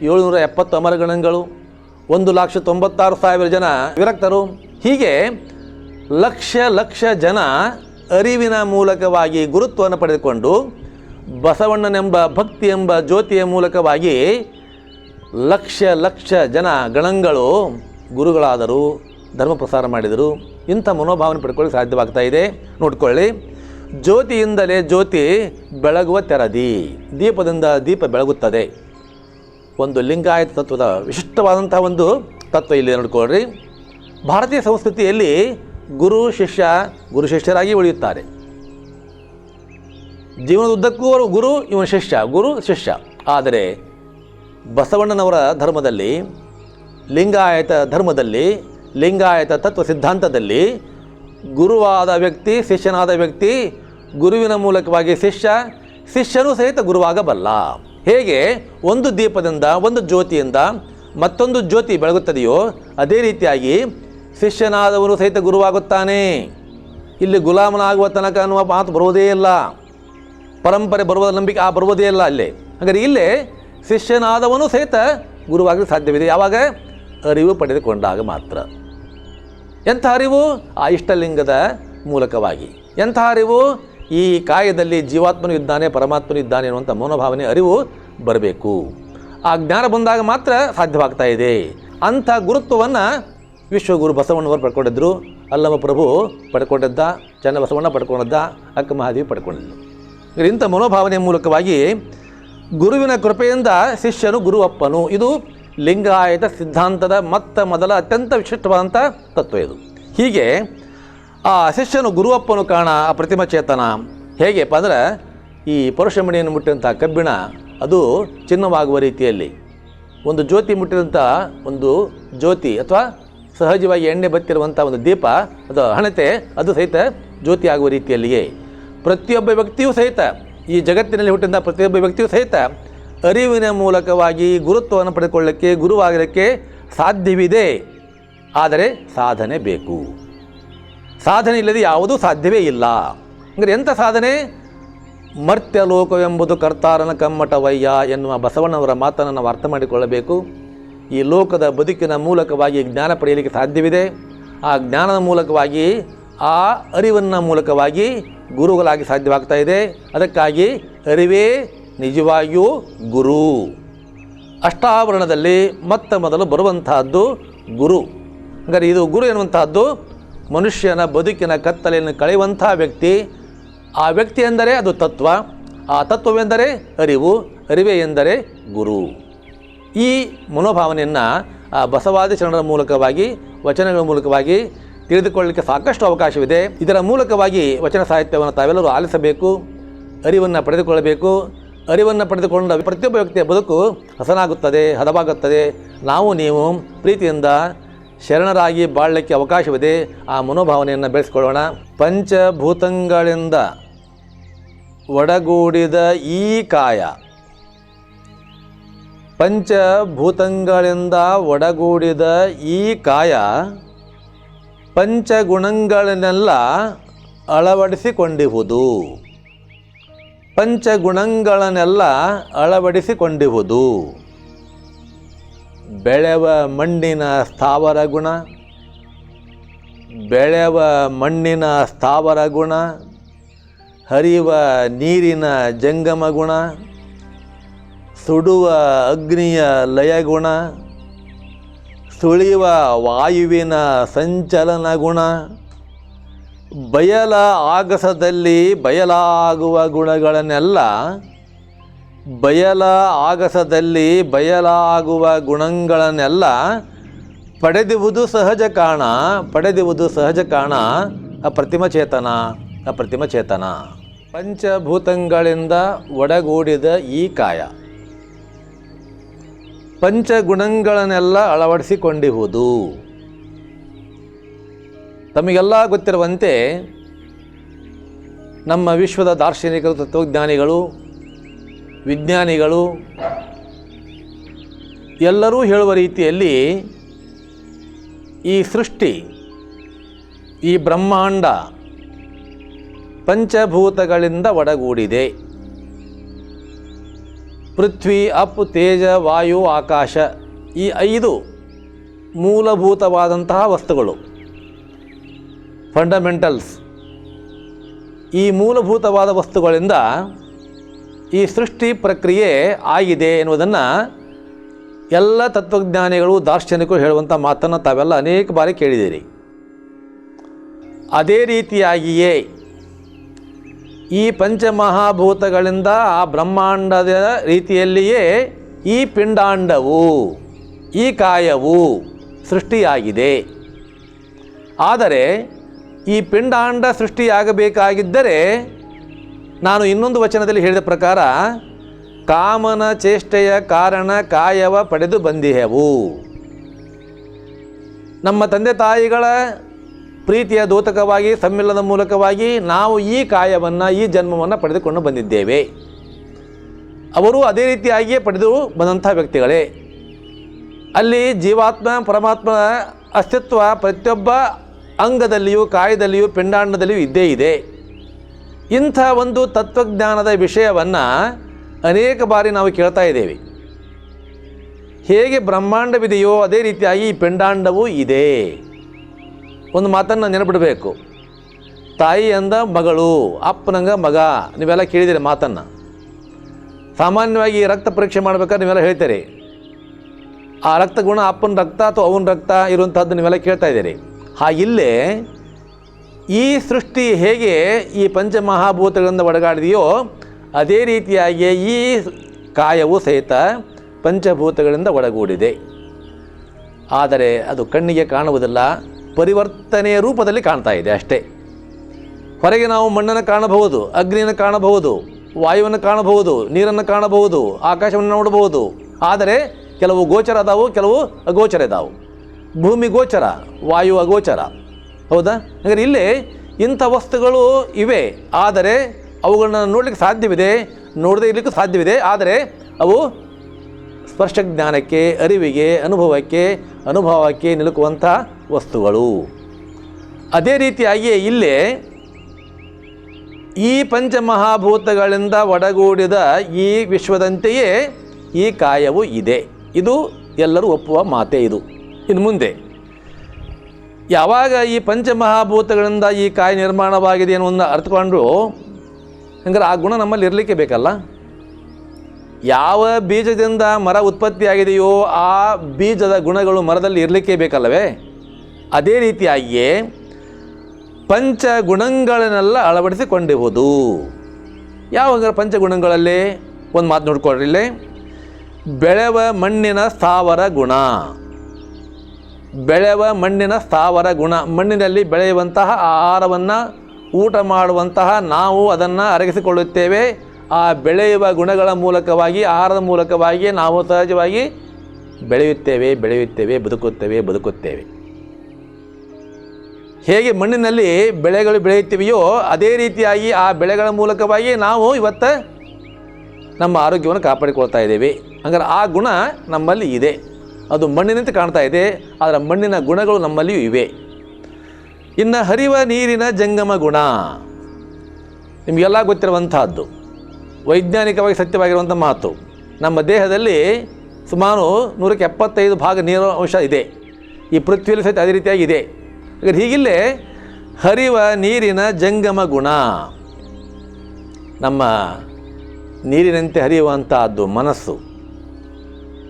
ಏಳುನೂರ ಎಪ್ಪತ್ತು ಅಮರಗಣಗಳು, ಒಂದು ಲಕ್ಷ ತೊಂಬತ್ತಾರು ಸಾವಿರ ಜನ ವಿರಕ್ತರು. ಹೀಗೆ ಲಕ್ಷ ಲಕ್ಷ ಜನ ಅರಿವಿನ ಮೂಲಕವಾಗಿ ಗುರುತ್ವವನ್ನು ಪಡೆದುಕೊಂಡು ಬಸವಣ್ಣನೆಂಬ ಭಕ್ತಿ ಎಂಬ ಜ್ಯೋತಿಯ ಮೂಲಕವಾಗಿ ಲಕ್ಷ ಲಕ್ಷ ಜನ ಗಣಗಳು ಗುರುಗಳಾದರು ಧರ್ಮ ಪ್ರಸಾರ ಮಾಡಿದರು. ಇಂಥ ಮನೋಭಾವನೆ ಪಡ್ಕೊಳ್ಳಿ ಸಾಧ್ಯವಾಗ್ತಾ ಇದೆ. ನೋಡ್ಕೊಳ್ಳಿ. ಜ್ಯೋತಿಯಿಂದಲೇ ಜ್ಯೋತಿ ಬೆಳಗುವ ತೆರದಿ. ದೀಪದಿಂದ ದೀಪ ಬೆಳಗುತ್ತದೆ. ಒಂದು ಲಿಂಗಾಯತ ತತ್ವದ ವಿಶಿಷ್ಟವಾದಂಥ ಒಂದು ತತ್ವ ಇಲ್ಲಿ ನೋಡ್ಕೊಳ್ರಿ. ಭಾರತೀಯ ಸಂಸ್ಕೃತಿಯಲ್ಲಿ ಗುರು, ಶಿಷ್ಯ, ಗುರು ಶಿಷ್ಯರಾಗಿ ಉಳಿಯುತ್ತಾರೆ. ಜೀವನದುದ್ದಕ್ಕೂ ಅವರು ಗುರು ಇವನು ಶಿಷ್ಯ, ಗುರು, ಶಿಷ್ಯ. ಆದರೆ ಬಸವಣ್ಣನವರ ಧರ್ಮದಲ್ಲಿ, ಲಿಂಗಾಯತ ಧರ್ಮದಲ್ಲಿ, ಲಿಂಗಾಯತ ತತ್ವ ಸಿದ್ಧಾಂತದಲ್ಲಿ ಗುರುವಾದ ವ್ಯಕ್ತಿ, ಶಿಷ್ಯನಾದ ವ್ಯಕ್ತಿ ಗುರುವಿನ ಮೂಲಕವಾಗಿ ಶಿಷ್ಯ, ಶಿಷ್ಯರು ಸಹಿತ ಗುರುವಾಗಬಲ್ಲ. ಹೇಗೆ? ಒಂದು ದೀಪದಿಂದ, ಒಂದು ಜ್ಯೋತಿಯಿಂದ ಮತ್ತೊಂದು ಜ್ಯೋತಿ ಬೆಳಗುತ್ತದೆಯೋ, ಅದೇ ರೀತಿಯಾಗಿ ಶಿಷ್ಯನಾದವನು ಸಹಿತ ಗುರುವಾಗುತ್ತಾನೆ. ಇಲ್ಲಿ ಗುಲಾಮನಾಗುವ ತನಕ ಅನ್ನುವ ಮಾತು ಬರುವುದೇ ಇಲ್ಲ. ಪರಂಪರೆ ಬರುವ ನಂಬಿಕೆ ಆ ಬರುವುದೇ ಇಲ್ಲ ಅಲ್ಲಿ. ಹಾಗಾದರೆ ಇಲ್ಲೇ ಶಿಷ್ಯನಾದವನು ಸಹಿತ ಗುರುವಾಗಲು ಸಾಧ್ಯವಿದೆ. ಯಾವಾಗ? ಅರಿವು ಪಡೆದುಕೊಂಡಾಗ ಮಾತ್ರ. ಎಂಥ ಅರಿವು? ಆ ಇಷ್ಟಲಿಂಗದ ಮೂಲಕವಾಗಿ. ಎಂಥ ಅರಿವು? ಈ ಕಾಯದಲ್ಲಿ ಜೀವಾತ್ಮನು ಇದ್ದಾನೆ, ಪರಮಾತ್ಮನು ಇದ್ದಾನೆ ಅನ್ನುವಂಥ ಮನೋಭಾವನೆ, ಅರಿವು ಬರಬೇಕು. ಆ ಜ್ಞಾನ ಬಂದಾಗ ಮಾತ್ರ ಸಾಧ್ಯವಾಗ್ತಾ ಇದೆ. ಅಂಥ ಗುರುತ್ವವನ್ನು ವಿಶ್ವಗುರು ಬಸವಣ್ಣವರು ಪಡ್ಕೊಂಡಿದ್ದರು ಅಲ್ಲಮ್ಮ ಪ್ರಭು ಪಡ್ಕೊಂಡಿದ್ದ, ಚನ್ನ ಬಸವಣ್ಣ ಪಡ್ಕೊಂಡಿದ್ದ, ಅಕ್ಕ ಮಹಾದೇವಿ ಪಡ್ಕೊಂಡಿದ್ದರು ಇಂಥ ಮನೋಭಾವನೆಯ ಮೂಲಕವಾಗಿ ಗುರುವಿನ ಕೃಪೆಯಿಂದ ಶಿಷ್ಯನು ಗುರುವಪ್ಪನು ಇದು ಲಿಂಗಾಯತ ಸಿದ್ಧಾಂತದ ಮತ್ತ ಮೊದಲ ಅತ್ಯಂತ ವಿಶಿಷ್ಟವಾದಂಥ ತತ್ವ ಇದು. ಹೀಗೆ ಆ ಶಿಷ್ಯನು ಗುರುವಪ್ಪನು ಕಾಣ ಆ ಪ್ರತಿಮ ಚೇತನ. ಹೇಗೆಪ್ಪ ಅಂದರೆ ಈ ಪರುಷಮಣಿಯನ್ನು ಮುಟ್ಟಿದಂಥ ಕಬ್ಬಿಣ ಅದು ಚಿನ್ನವಾಗುವ ರೀತಿಯಲ್ಲಿ. ಒಂದು ಜ್ಯೋತಿ ಮುಟ್ಟಿದಂಥ ಒಂದು ಜ್ಯೋತಿ ಅಥವಾ ಸಹಜವಾಗಿ ಎಣ್ಣೆ ಬತ್ತಿರುವಂಥ ಒಂದು ದೀಪ ಅದು ಹಣತೆ ಅದು ಸಹಿತ ಜ್ಯೋತಿ ಆಗುವ ರೀತಿಯಲ್ಲಿಯೇ. ಪ್ರತಿಯೊಬ್ಬ ವ್ಯಕ್ತಿಯೂ ಸಹಿತ ಈ ಜಗತ್ತಿನಲ್ಲಿ ಹುಟ್ಟಿದ ಪ್ರತಿಯೊಬ್ಬ ವ್ಯಕ್ತಿಯೂ ಸಹಿತ ಅರಿವಿನ ಮೂಲಕವಾಗಿ ಗುರುತ್ವವನ್ನು ಪಡೆದುಕೊಳ್ಳಕ್ಕೆ ಗುರುವಾಗಲಿಕ್ಕೆ ಸಾಧ್ಯವಿದೆ. ಆದರೆ ಸಾಧನೆ ಬೇಕು. ಸಾಧನೆ ಇಲ್ಲದೆ ಯಾವುದೂ ಸಾಧ್ಯವೇ ಇಲ್ಲ. ಅಂದರೆ ಎಂಥ ಸಾಧನೆ? ಮರ್ತ್ಯಲೋಕವೆಂಬುದು ಕರ್ತಾರನ ಕಮ್ಮಟವಯ್ಯ ಎನ್ನುವ ಬಸವಣ್ಣವರ ಮಾತನ್ನು ನಾವು ಅರ್ಥ ಮಾಡಿಕೊಳ್ಳಬೇಕು. ಈ ಲೋಕದ ಬದುಕಿನ ಮೂಲಕವಾಗಿ ಜ್ಞಾನ ಪಡೆಯಲಿಕ್ಕೆ ಸಾಧ್ಯವಿದೆ. ಆ ಜ್ಞಾನದ ಮೂಲಕವಾಗಿ, ಆ ಅರಿವನ್ನ ಮೂಲಕವಾಗಿ ಗುರುಗಳಾಗಿ ಸಾಧ್ಯವಾಗ್ತಾ ಇದೆ. ಅದಕ್ಕಾಗಿ ಅರಿವೇ ನಿಜವಾಗಿಯೂ ಗುರು. ಅಷ್ಟಾವರಣದಲ್ಲಿ ಮೊತ್ತ ಮೊದಲು ಬರುವಂತಹದ್ದು ಗುರು. ಹಂಗಾರೆ ಇದು ಗುರು ಎನ್ನುವಂತಹದ್ದು ಮನುಷ್ಯನ ಬದುಕಿನ ಕತ್ತಲೆಯನ್ನು ಕಳೆಯುವಂಥ ವ್ಯಕ್ತಿ, ಆ ವ್ಯಕ್ತಿ ಎಂದರೆ ಅದು ತತ್ವ, ಆ ತತ್ವವೆಂದರೆ ಅರಿವು, ಅರಿವೆ ಎಂದರೆ ಗುರು. ಈ ಮನೋಭಾವನೆಯನ್ನು ಆ ಬಸವಾದಿ ಶರಣರ ಮೂಲಕವಾಗಿ, ವಚನಗಳ ಮೂಲಕವಾಗಿ ತಿಳಿದುಕೊಳ್ಳಲಿಕ್ಕೆ ಸಾಕಷ್ಟು ಅವಕಾಶವಿದೆ. ಇದರ ಮೂಲಕವಾಗಿ ವಚನ ಸಾಹಿತ್ಯವನ್ನು ತಾವೆಲ್ಲರೂ ಆಲಿಸಬೇಕು, ಅರಿವನ್ನು ಪಡೆದುಕೊಳ್ಳಬೇಕು. ಅರಿವನ್ನು ಪಡೆದುಕೊಂಡ ಪ್ರತಿಯೊಬ್ಬ ವ್ಯಕ್ತಿಯ ಬದುಕು ಹಸನಾಗುತ್ತದೆ, ಹದವಾಗುತ್ತದೆ. ನಾವು ನೀವು ಪ್ರೀತಿಯಿಂದ ಶರಣರಾಗಿ ಬಾಳಲಿಕ್ಕೆ ಅವಕಾಶವಿದೆ, ಆ ಮನೋಭಾವನೆಯನ್ನು ಬೆಳೆಸ್ಕೊಳ್ಳೋಣ. ಪಂಚಭೂತಗಳಿಂದ ಒಡಗೂಡಿದ ಈ ಕಾಯ. ಪಂಚಭೂತಗಳಿಂದ ಒಡಗೂಡಿದ ಈ ಕಾಯ ಪಂಚಗುಣಗಳನ್ನೆಲ್ಲ ಅಳವಡಿಸಿಕೊಂಡಿಹುದು. ಪಂಚಗುಣಗಳನ್ನೆಲ್ಲ ಅಳವಡಿಸಿಕೊಂಡಿಹುದು. ಬೆಳೆವ ಮಣ್ಣಿನ ಸ್ಥಾವರ ಗುಣ, ಬೆಳೆವ ಮಣ್ಣಿನ ಸ್ಥಾವರ ಗುಣ ಹರಿಯುವ ನೀರಿನ ಜಂಗಮ ಗುಣ, ಸುಡುವ ಅಗ್ನಿಯ ಲಯಗುಣ ಸುಳಿಯುವ ವಾಯುವಿನ ಸಂಚಲನ ಗುಣ, ಬಯಲ ಆಗಸದಲ್ಲಿ ಬಯಲಾಗುವ ಗುಣಗಳನ್ನೆಲ್ಲ ಬಯಲ ಆಗಸದಲ್ಲಿ ಬಯಲಾಗುವ ಗುಣಗಳನ್ನೆಲ್ಲ ಪಡೆದಿವುದು ಸಹಜ ಕಾಣ ಪಡೆದಿವುದು ಸಹಜ ಕಾಣ ಅಪ್ರತಿಮ ಚೇತನ ಅಪ್ರತಿಮ ಚೇತನ ಪಂಚಭೂತಗಳಿಂದ ಒಡಗೂಡಿದ ಈ ಕಾಯ. ಪಂಚಗುಣಗಳನ್ನೆಲ್ಲ ಅಳವಡಿಸಿಕೊಂಡಿಹುದು ತಮಗೆಲ್ಲ ಗೊತ್ತಿರುವಂತೆ ನಮ್ಮ ವಿಶ್ವದ ದಾರ್ಶನಿಕರು, ತತ್ವಜ್ಞಾನಿಗಳು ವಿಜ್ಞಾನಿಗಳು ಎಲ್ಲರೂ ಹೇಳುವ ರೀತಿಯಲ್ಲಿ ಈ ಸೃಷ್ಟಿ, ಈ ಬ್ರಹ್ಮಾಂಡ ಪಂಚಭೂತಗಳಿಂದ ಒಡಗೂಡಿದೆ. ಪೃಥ್ವಿ ಅಪ್ ತೇಜ, ವಾಯು, ಆಕಾಶ ಈ ಐದು ಮೂಲಭೂತವಾದಂತಹ ವಸ್ತುಗಳು. ಫಂಡಮೆಂಟಲ್ಸ್ ಈ ಮೂಲಭೂತವಾದ ವಸ್ತುಗಳಿಂದ ಈ ಸೃಷ್ಟಿ ಪ್ರಕ್ರಿಯೆ ಆಗಿದೆ ಎನ್ನುವುದನ್ನು ಎಲ್ಲ ತತ್ವಜ್ಞಾನಿಗಳು, ದಾರ್ಶನಿಕರು ಹೇಳುವಂಥ ಮಾತನ್ನು ತಾವೆಲ್ಲ ಅನೇಕ ಬಾರಿ ಕೇಳಿದ್ದೀರಿ. ಅದೇ ರೀತಿಯಾಗಿಯೇ ಈ ಪಂಚಮಹಾಭೂತಗಳಿಂದ ಆ ಬ್ರಹ್ಮಾಂಡದ ರೀತಿಯಲ್ಲಿಯೇ ಈ ಪಿಂಡಾಂಡವು, ಈ ಕಾಯವು ಸೃಷ್ಟಿಯಾಗಿದೆ. ಆದರೆ ಈ ಪಿಂಡಾಂಡ ಸೃಷ್ಟಿಯಾಗಬೇಕಾಗಿದ್ದರೆ ನಾನು ಇನ್ನೊಂದು ವಚನದಲ್ಲಿ ಹೇಳಿದ ಪ್ರಕಾರ, ಕಾಮನ ಚೇಷ್ಟೆಯ ಕಾರಣ ಕಾಯವ ಪಡೆದು ಬಂದಿಹೆವು. ನಮ್ಮ ತಂದೆ ತಾಯಿಗಳ ಪ್ರೀತಿಯ ದೂತಕವಾಗಿ, ಸಮ್ಮಿಲನದ ಮೂಲಕವಾಗಿ ನಾವು ಈ ಕಾಯವನ್ನು, ಈ ಜನ್ಮವನ್ನು ಪಡೆದುಕೊಂಡು ಬಂದಿದ್ದೇವೆ. ಅವರು ಅದೇ ರೀತಿಯಾಗಿಯೇ ಪಡೆದು ಬಂದಂಥ ವ್ಯಕ್ತಿಗಳೇ. ಅಲ್ಲಿ ಜೀವಾತ್ಮ, ಪರಮಾತ್ಮ ಅಸ್ತಿತ್ವ ಪ್ರತಿಯೊಬ್ಬ ಅಂಗದಲ್ಲಿಯೂ, ಕಾಯದಲ್ಲಿಯೂ, ಪಿಂಡಾಂಡದಲ್ಲಿಯೂ ಇದ್ದೇ ಇದೆ. ಇಂಥ ಒಂದು ತತ್ವಜ್ಞಾನದ ವಿಷಯವನ್ನು ಅನೇಕ ಬಾರಿ ನಾವು ಕೇಳ್ತಾ ಇದ್ದೇವೆ. ಹೇಗೆ ಬ್ರಹ್ಮಾಂಡವಿದೆಯೋ ಅದೇ ರೀತಿಯಾಗಿ ಈ ಪಿಂಡಾಂಡವೂ ಇದೆ. ಒಂದು ಮಾತನ್ನು ನೆನಪಿಡಬೇಕು. ತಾಯಿ ಅಂದ ಮಗಳು, ಅಪ್ಪನಂಗ ಮಗ, ನೀವೆಲ್ಲ ಕೇಳಿದಿರಿ ಮಾತನ್ನು. ಸಾಮಾನ್ಯವಾಗಿ ರಕ್ತ ಪರೀಕ್ಷೆ ಮಾಡ್ಬೇಕಾದ್ರೆ ನೀವೆಲ್ಲ ಹೇಳ್ತೀರಿ. ಆ ರಕ್ತ ಗುಣ ಅಪ್ಪನ ರಕ್ತ ಅಥವಾ ಅವನ ರಕ್ತ ಇರುವಂಥದ್ದು ನೀವೆಲ್ಲ ಕೇಳ್ತಾ ಇದ್ದೀರಿ. ಹಾಗಿಲ್ಲೇ ಈ ಸೃಷ್ಟಿ ಹೇಗೆ ಈ ಪಂಚಮಹಾಭೂತಗಳಿಂದ ಒಡಗಾಡಿದೆಯೋ ಅದೇ ರೀತಿಯಾಗಿ ಈ ಕಾಯವು ಸಹಿತ ಪಂಚಭೂತಗಳಿಂದ ಒಡಗೂಡಿದೆ. ಆದರೆ ಅದು ಕಣ್ಣಿಗೆ ಕಾಣುವುದಿಲ್ಲ, ಪರಿವರ್ತನೆಯ ರೂಪದಲ್ಲಿ ಕಾಣ್ತಾ ಇದೆ ಅಷ್ಟೇ. ಹೊರಗೆ ನಾವು ಮಣ್ಣನ್ನು ಕಾಣಬಹುದು, ಅಗ್ನಿಯನ್ನು ಕಾಣಬಹುದು, ವಾಯುವನ್ನು ಕಾಣಬಹುದು, ನೀರನ್ನು ಕಾಣಬಹುದು, ಆಕಾಶವನ್ನು ನೋಡಬಹುದು. ಆದರೆ ಕೆಲವು ಗೋಚರ ಅದಾವು, ಕೆಲವು ಅಗೋಚರ ಇದಾವು. ಭೂಮಿ ಗೋಚರ, ವಾಯು ಅಗೋಚರ. ಹೌದಾ? ಹಾಗಾದ್ರೆ ಇಲ್ಲಿ ಇಂಥ ವಸ್ತುಗಳು ಇವೆ. ಆದರೆ ಅವುಗಳನ್ನ ನೋಡಲಿಕ್ಕೆ ಸಾಧ್ಯವಿದೆ. ನೋಡದೇ ಇರಲಿಕ್ಕೂ ಸಾಧ್ಯವಿದೆ. ಆದರೆ ಅವು ಸ್ಪರ್ಶ ಜ್ಞಾನಕ್ಕೆ, ಅರಿವಿಗೆ, ಅನುಭವಕ್ಕೆ ಅನುಭವಕ್ಕೆ ನಿಲುಕುವಂಥ ವಸ್ತುಗಳು. ಅದೇ ರೀತಿಯಾಗಿ ಇಲ್ಲೇ ಈ ಪಂಚಮಹಾಭೂತಗಳಿಂದ ಒಡಗೂಡಿದ ಈ ವಿಶ್ವದಂತೆಯೇ ಈ ಕಾಯವು ಇದೆ. ಇದು ಎಲ್ಲರೂ ಒಪ್ಪುವ ಮಾತೇ ಇದು. ಇನ್ನು ಮುಂದೆ. ಯಾವಾಗ ಈ ಪಂಚಮಹಾಭೂತಗಳಿಂದ ಈ ಕಾಯಿ ನಿರ್ಮಾಣವಾಗಿದೆ ಅನ್ನೋದನ್ನ ಅರ್ಥಕೊಂಡ್ರು ಹಂಗಾರೆ ಆ ಗುಣ ನಮ್ಮಲ್ಲಿ ಇರಲಿಕ್ಕೆ ಬೇಕಲ್ಲ? ಯಾವ ಬೀಜದಿಂದ ಮರ ಉತ್ಪತ್ತಿಯಾಗಿದೆಯೋ ಆ ಬೀಜದ ಗುಣಗಳು ಮರದಲ್ಲಿ ಇರಲಿಕ್ಕೆ ಬೇಕಲ್ಲವೇ? ಅದೇ ರೀತಿಯಾಗಿಯೇ ಪಂಚ ಗುಣಗಳನ್ನೆಲ್ಲ ಅಳವಡಿಸಿಕೊಂಡಿರುವುದು. ಯಾವ ಪಂಚಗುಣಗಳಲ್ಲಿ? ಒಂದು ಮಾತು ನೋಡ್ಕೊಳ್ರಿ ಇಲ್ಲಿ. ಬೆಳೆವ ಮಣ್ಣಿನ ಸ್ಥಾವರ ಗುಣ. ಬೆಳೆವ ಮಣ್ಣಿನ ಸ್ಥಾವರ ಗುಣ. ಮಣ್ಣಿನಲ್ಲಿ ಬೆಳೆಯುವಂತಹ ಆಹಾರವನ್ನು ಊಟ ಮಾಡುವಂತಹ ನಾವು ಅದನ್ನು ಅರಗಿಸಿಕೊಳ್ಳುತ್ತೇವೆ. ಆ ಬೆಳೆಯುವ ಗುಣಗಳ ಮೂಲಕವಾಗಿ, ಆಹಾರದ ಮೂಲಕವಾಗಿ ನಾವು ಸಹಜವಾಗಿ ಬೆಳೆಯುತ್ತೇವೆ ಬೆಳೆಯುತ್ತೇವೆ, ಬದುಕುತ್ತೇವೆ ಬದುಕುತ್ತೇವೆ. ಹೇಗೆ ಮಣ್ಣಿನಲ್ಲಿ ಬೆಳೆಗಳು ಬೆಳೆಯುತ್ತಿವೆಯೋ ಅದೇ ರೀತಿಯಾಗಿ ಆ ಬೆಳೆಗಳ ಮೂಲಕವಾಗಿ ನಾವು ಇವತ್ತು ನಮ್ಮ ಆರೋಗ್ಯವನ್ನು ಕಾಪಾಡಿಕೊಳ್ತಾ ಇದ್ದೇವೆ. ಹಂಗಾರೆ ಆ ಗುಣ ನಮ್ಮಲ್ಲಿ ಇದೆ. ಅದು ಮಣ್ಣಿನಂತೆ ಕಾಣ್ತಾ ಇದೆ, ಆದರೆ ಮಣ್ಣಿನ ಗುಣಗಳು ನಮ್ಮಲ್ಲಿಯೂ ಇವೆ. ಇನ್ನು ಹರಿವ ನೀರಿನ ಜಂಗಮ ಗುಣ. ನಿಮಗೆಲ್ಲ ಗೊತ್ತಿರುವಂತಹದ್ದು. ವೈಜ್ಞಾನಿಕವಾಗಿ ಸತ್ಯವಾಗಿರುವಂಥ ಮಾತು. ನಮ್ಮ ದೇಹದಲ್ಲಿ ಸುಮಾರು ನೂರಕ್ಕೆ ಎಪ್ಪತ್ತೈದು ಭಾಗ ನೀರು ಅಂಶ ಇದೆ. ಈ ಪೃಥ್ವಿಯಲ್ಲಿ ಸಹಿತ ಅದೇ ರೀತಿಯಾಗಿದೆ ಹಾಗಾದ್ರೆ ಹೀಗಿಲ್ಲೇ ಹರಿವ ನೀರಿನ ಜಂಗಮ ಗುಣ. ನಮ್ಮ ನೀರಿನಂತೆ ಹರಿಯುವಂತಹದ್ದು ಮನಸ್ಸು.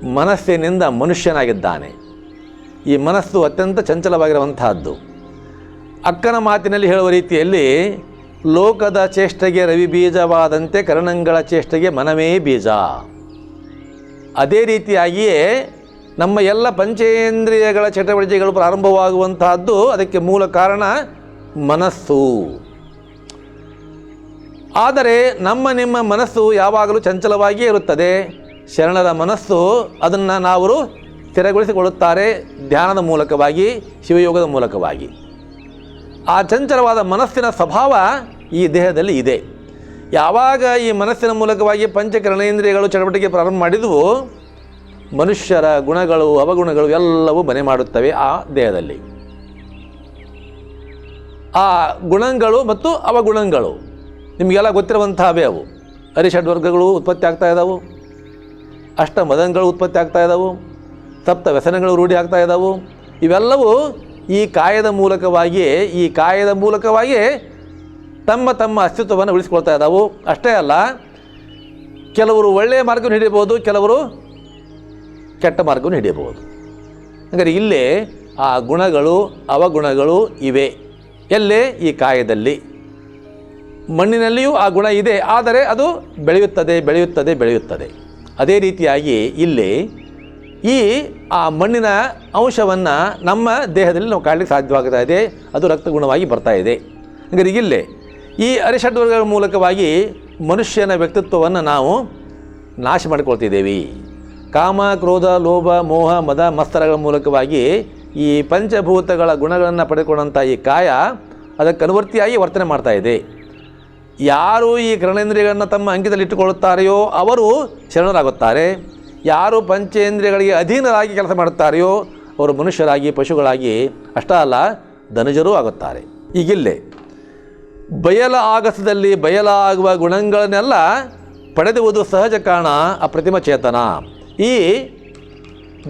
ಮನಸ್ಸಿನಿಂದ ಮನುಷ್ಯನಾಗಿದ್ದಾನೆ. ಈ ಮನಸ್ಸು ಅತ್ಯಂತ ಚಂಚಲವಾಗಿರುವಂತಹದ್ದು. ಅಕ್ಕನ ಮಾತಿನಲ್ಲಿ ಹೇಳುವ ರೀತಿಯಲ್ಲಿ, ಲೋಕದ ಚೇಷ್ಟೆಗೆ ರವಿ ಬೀಜವಾದಂತೆ ಕರ್ಣಂಗಳ ಚೇಷ್ಟೆಗೆ ಮನವೇ ಬೀಜ. ಅದೇ ರೀತಿಯಾಗಿಯೇ, ನಮ್ಮ ಎಲ್ಲ ಪಂಚೇಂದ್ರಿಯಗಳ ಚಟುವಟಿಕೆಗಳು ಪ್ರಾರಂಭವಾಗುವಂತಹದ್ದು, ಅದಕ್ಕೆ ಮೂಲ ಕಾರಣ ಮನಸ್ಸು. ಆದರೆ, ನಮ್ಮ ನಿಮ್ಮ ಮನಸ್ಸು ಯಾವಾಗಲೂ ಚಂಚಲವಾಗಿಯೇ ಇರುತ್ತದೆ. ಶರಣರ ಮನಸ್ಸು ಅದನ್ನು ನಾವು ಸ್ಥಿರಗೊಳಿಸಿಕೊಳ್ಳುತ್ತಾರೆ ಧ್ಯಾನದ ಮೂಲಕವಾಗಿ, ಶಿವಯೋಗದ ಮೂಲಕವಾಗಿ. ಆ ಚಂಚಲವಾದ ಮನಸ್ಸಿನ ಸ್ವಭಾವ ಈ ದೇಹದಲ್ಲಿ ಇದೆ. ಯಾವಾಗ ಈ ಮನಸ್ಸಿನ ಮೂಲಕವಾಗಿ ಪಂಚಕರಣೇಂದ್ರಿಯಗಳು ಚಟುವಟಿಕೆ ಪ್ರಾರಂಭ ಮಾಡಿದವು, ಮನುಷ್ಯರ ಗುಣಗಳು, ಅವಗುಣಗಳು ಎಲ್ಲವೂ ಮನೆ ಮಾಡುತ್ತವೆ ಆ ದೇಹದಲ್ಲಿ. ಆ ಗುಣಗಳು ಮತ್ತು ಅವಗುಣಗಳು, ನಿಮಗೆಲ್ಲ ಗೊತ್ತಿರುವಂತಹವೇ ಅವು. ಹರಿಷಡ್ವರ್ಗಗಳು ಉತ್ಪತ್ತಿ ಆಗ್ತಾ ಇದ್ದಾವು ಅಷ್ಟ ಮದನಗಳು ಉತ್ಪತ್ತಿ ಆಗ್ತಾ ಇದ್ದಾವೆ ತಪ್ತ ವ್ಯಸನಗಳು ರೂಢಿ ಆಗ್ತಾ ಇದ್ದಾವೆ ಇವೆಲ್ಲವೂ ಈ ಕಾಯದ ಮೂಲಕವಾಗಿಯೇ, ಈ ಕಾಯದ ಮೂಲಕವಾಗಿಯೇ ತಮ್ಮ ತಮ್ಮ ಅಸ್ತಿತ್ವವನ್ನು ಉಳಿಸ್ಕೊಳ್ತಾ ಇದ್ದಾವೆ ಅಷ್ಟೇ ಅಲ್ಲ, ಕೆಲವರು ಒಳ್ಳೆಯ ಮಾರ್ಗವನ್ನು ಹಿಡಿಯಬಹುದು, ಕೆಲವರು ಕೆಟ್ಟ ಮಾರ್ಗವನ್ನು ಹಿಡಿಯಬಹುದು. ಹಾಗಾದರೆ ಇಲ್ಲೇ ಆ ಗುಣಗಳು, ಅವಗುಣಗಳು ಇವೆ. ಎಲ್ಲೇ ಈ ಕಾಯದಲ್ಲಿ? ಮಣ್ಣಿನಲ್ಲಿಯೂ ಆ ಗುಣ ಇದೆ, ಆದರೆ ಅದು ಬೆಳೆಯುತ್ತದೆ ಬೆಳೆಯುತ್ತದೆ ಬೆಳೆಯುತ್ತದೆ. ಅದೇ ರೀತಿಯಾಗಿ ಇಲ್ಲಿ ಈ, ಆ ಮಣ್ಣಿನ ಅಂಶವನ್ನು ನಮ್ಮ ದೇಹದಲ್ಲಿ ನಾವು ಕಾಣಲಿಕ್ಕೆ ಸಾಧ್ಯವಾಗ್ತಾ ಇದೆ. ಅದು ರಕ್ತಗುಣವಾಗಿ ಬರ್ತಾ ಇದೆ. ಹಾಗಾಗಿ ಇಲ್ಲೇ ಈ ಅರಿಷಡ್ವರ್ಗಗಳ ಮೂಲಕವಾಗಿ ಮನುಷ್ಯನ ವ್ಯಕ್ತಿತ್ವವನ್ನು ನಾವು ನಾಶ ಮಾಡಿಕೊಳ್ತಿದ್ದೇವೆ. ಕಾಮ, ಕ್ರೋಧ, ಲೋಭ, ಮೋಹ, ಮದ, ಮಸ್ತರಗಳ ಮೂಲಕವಾಗಿ ಈ ಪಂಚಭೂತಗಳ ಗುಣಗಳನ್ನು ಪಡೆದುಕೊಂಡಂಥ ಈ ಕಾಯ ಅದಕ್ಕೆ ಅನುವರ್ತಿಯಾಗಿ ವರ್ತನೆ ಮಾಡ್ತಾ ಇದೆ. ಯಾರು ಈ ಕರ್ಣೇಂದ್ರಿಯಗಳನ್ನು ತಮ್ಮ ಅಂಕಿತಲ್ಲಿಟ್ಟುಕೊಳ್ಳುತ್ತಾರೆಯೋ ಅವರು ಶರಣರಾಗುತ್ತಾರೆ. ಯಾರು ಪಂಚೇಂದ್ರಿಯಗಳಿಗೆ ಅಧೀನರಾಗಿ ಕೆಲಸ ಮಾಡುತ್ತಾರೆಯೋ ಅವರು ಮನುಷ್ಯರಾಗಿ, ಪಶುಗಳಾಗಿ, ಅಷ್ಟೇ ಅಲ್ಲ, ಧನುಜರೂ ಆಗುತ್ತಾರೆ. ಈಗಿಲ್ಲೇ ಬಯಲ ಆಗಸದಲ್ಲಿ ಬಯಲಾಗುವ ಗುಣಗಳನ್ನೆಲ್ಲ ಪಡೆದುವುದು ಸಹಜ ಕಾರಣ, ಅಪ್ರತಿಮ ಚೇತನ. ಈ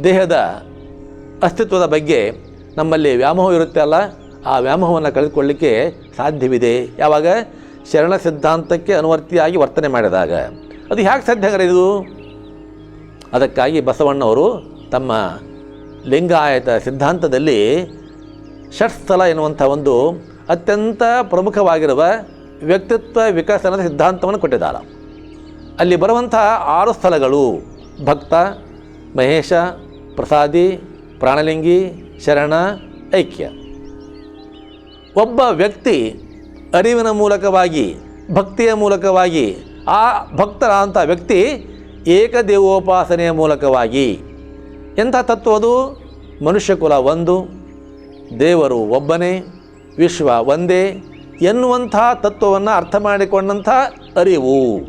ದೇಹದ ಅಸ್ತಿತ್ವದ ಬಗ್ಗೆ ನಮ್ಮಲ್ಲಿ ವ್ಯಾಮೋಹ ಇರುತ್ತೆ ಅಲ್ಲ, ಆ ವ್ಯಾಮೋಹವನ್ನು ಕಳೆದುಕೊಳ್ಳಲಿಕ್ಕೆ ಸಾಧ್ಯವಿದೆ. ಯಾವಾಗ? ಶರಣ ಸಿದ್ಧಾಂತಕ್ಕೆ ಅನುವರ್ತಿಯಾಗಿ ವರ್ತನೆ ಮಾಡಿದಾಗ. ಅದು ಹೇಗೆ ಸಾಧ್ಯ ಇದು? ಅದಕ್ಕಾಗಿ ಬಸವಣ್ಣವರು ತಮ್ಮ ಲಿಂಗಾಯತ ಸಿದ್ಧಾಂತದಲ್ಲಿ ಷಟ್ಸ್ಥಲ ಎನ್ನುವಂಥ ಒಂದು ಅತ್ಯಂತ ಪ್ರಮುಖವಾಗಿರುವ ವ್ಯಕ್ತಿತ್ವ ವಿಕಸನದ ಸಿದ್ಧಾಂತವನ್ನು ಕೊಟ್ಟಿದ್ದಾರೆ. ಅಲ್ಲಿ ಬರುವಂತಹ ಆರು ಸ್ಥಳಗಳು ಭಕ್ತ, ಮಹೇಶ, ಪ್ರಸಾದಿ, ಪ್ರಾಣಲಿಂಗಿ, ಶರಣ, ಐಕ್ಯ. ಒಬ್ಬ ವ್ಯಕ್ತಿ ಅರಿವಿನ ಮೂಲಕವಾಗಿ, ಭಕ್ತಿಯ ಮೂಲಕವಾಗಿ, ಆ ಭಕ್ತರ ಅಂಥ ವ್ಯಕ್ತಿ ಏಕದೇವೋಪಾಸನೆಯ ಮೂಲಕವಾಗಿ. ಎಂಥ ತತ್ವ ಅದು? ಮನುಷ್ಯ ಕುಲ ಒಂದು, ದೇವರು ಒಬ್ಬನೇ, ವಿಶ್ವ ಒಂದೇ ಎನ್ನುವಂಥ ತತ್ವವನ್ನು ಅರ್ಥ ಮಾಡಿಕೊಂಡಂಥ ಅರಿವು.